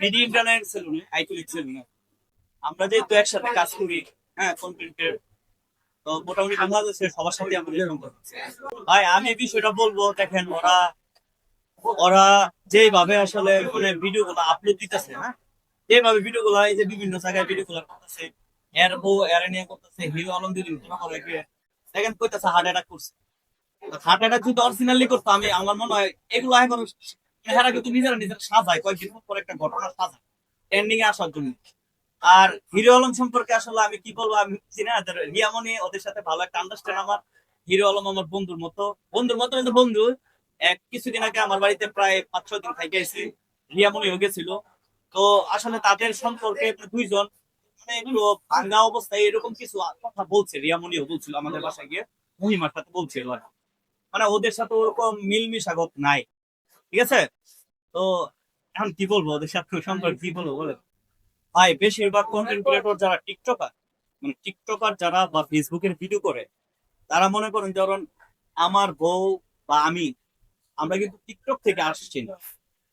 মিডি internet সেলুনে iconic সেলুনে আমরা যেহেতু একসাথে কাজ করি হ্যাঁ কন্টেন্টের তো মোটামুটি বাংলাদেশের সবার সাথে আমাদের সম্পর্ক ভাই, আমি বিষয়টা বলব, দেখেন, ওরা ওরা যেভাবে আসলে মানে ভিডিও গুলো আপলোড দিতেছে হ্যাঁ যেভাবে ভিডিও গুলো, এই যে বিভিন্ন জায়গায় ভিডিও গুলো করতেছে, এর বউ করতেছে, হিরো আলম দিদি দেখেন, কইতাছে হার্ট অ্যাটাক করছে। হার্ট অ্যাটাক যদি অরিজিনালি করতো, আমি, আমার মনে হয় এগুলো এখন সাজায়, কয়েকদিন পর একটা ঘটনা এ আসার জন্য। আর হিরো আলম সম্পর্কে আসলে আমি কি বলব, আমি বুঝছি না রিয়ামনি ওদের সাথে ভালো একটা আন্ডারস্ট্যান্ড আমার। হিরো আলম আমার বন্ধুর মতো। বন্ধুর মতো কিন্তু বন্ধু। এক কিছুদিন আগে আমার বাড়িতে প্রায় পাঁচ ছয় দিন থেকে এসেছি রিয়ামনিও গেছিল। তো আসলে তাদের সম্পর্কে দুইজন মানে একটু ভাঙ্গা অবস্থায় এরকম কিছু কথা বলছে রিয়ামনিও বলছিল আমাদের বাসায় গিয়ে। মহিমার সাথে বলছিল মানে ওদের সাথে ওরকম মিলমিশাগত নাই। ঠিক আছে? তো এখন কি বলব ওদের সাথে সম্পর্কে কি বলব বলে? ভাই, বেশিরভাগ কন্টেন্ট ক্রিয়েটর যারা টিকটকার মানে টিকটকার যারা বা ফেসবুকের ভিডিও করে, তারা মনে করেন ধরুন আমার বউ বা আমি, আমরা কিন্তু টিকটক থেকে আসছি না।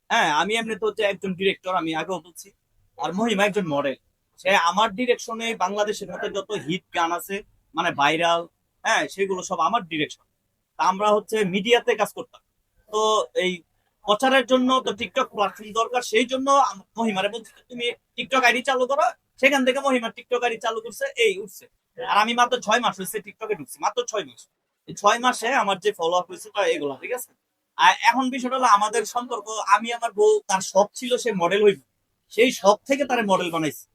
হ্যাঁ আমি এমনি তো হচ্ছে একজন ডিরেক্টর আমি আগেও বলছি, আর মহিমা একজন মডেল সে আমার ডিরেকশনে বাংলাদেশের মধ্যে যত হিট গান আছে মানে ভাইরাল হ্যাঁ সেগুলো সব আমার ডিরেকশন আমরা হচ্ছে মিডিয়াতে কাজ করতাম। তো এই প্রচারের জন্য তো টিকটক প্ল্যাটফর্ম দরকার, সেই জন্য মহিমারে বলছি তুমি টিকটক আইডি চালু করো, সেখান থেকে মহিমা টিকটক আইডি চালু করছে, এই উঠছে। আর আমি মাত্র ছয় মাস হয়েছে টিকটকে ঢুকছি, মাত্র ছয় মাস। ছয় মাসে আমার যে ফলো আপ হয়েছে এগুলো, ঠিক আছে? আর এখন বিষয়টা হলো আমাদের সম্পর্ক, আমি আমার বউ, তার শখ ছিল সে মডেল হইব। সেই শখ থেকে তার মডেল বানাইছে,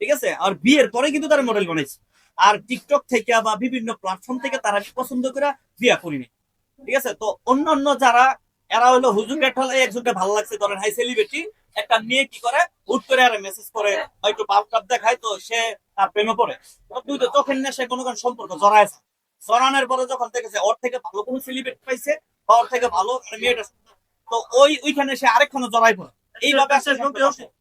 ঠিক আছে? আর বিয়ের পরে কিন্তু তার মডেল বানাইছে। আর টিকটক থেকে বা বিভিন্ন প্ল্যাটফর্ম থেকে তারা পছন্দ করে বিয়া করিনি, ঠিক আছে? তো অন্যান্য যারা এরা হলো হুজুর হলে একজনকে ভালো লাগছে। ধরেন হাই সেলিব্রিটি একটা মেয়ে কি করে? হুট করে আর মেসেজ করে হয়তো বাপ টাপ দেখায় তো সে তার প্রেমে পড়ে। দুই তো চোখের না কোনো কোনো সম্পর্ক জড়াইছে জড়ানোর পরে যখন দেখেছে ওর থেকে ভালো কোনো সেলিব্রিটি পাইছে বা ওর থেকে ভালো মানে মেয়েটা তো ওই ওইখানে সে আরেকখানে জড়াই পড়ে। এইভাবে আসলে সম্পর্ক-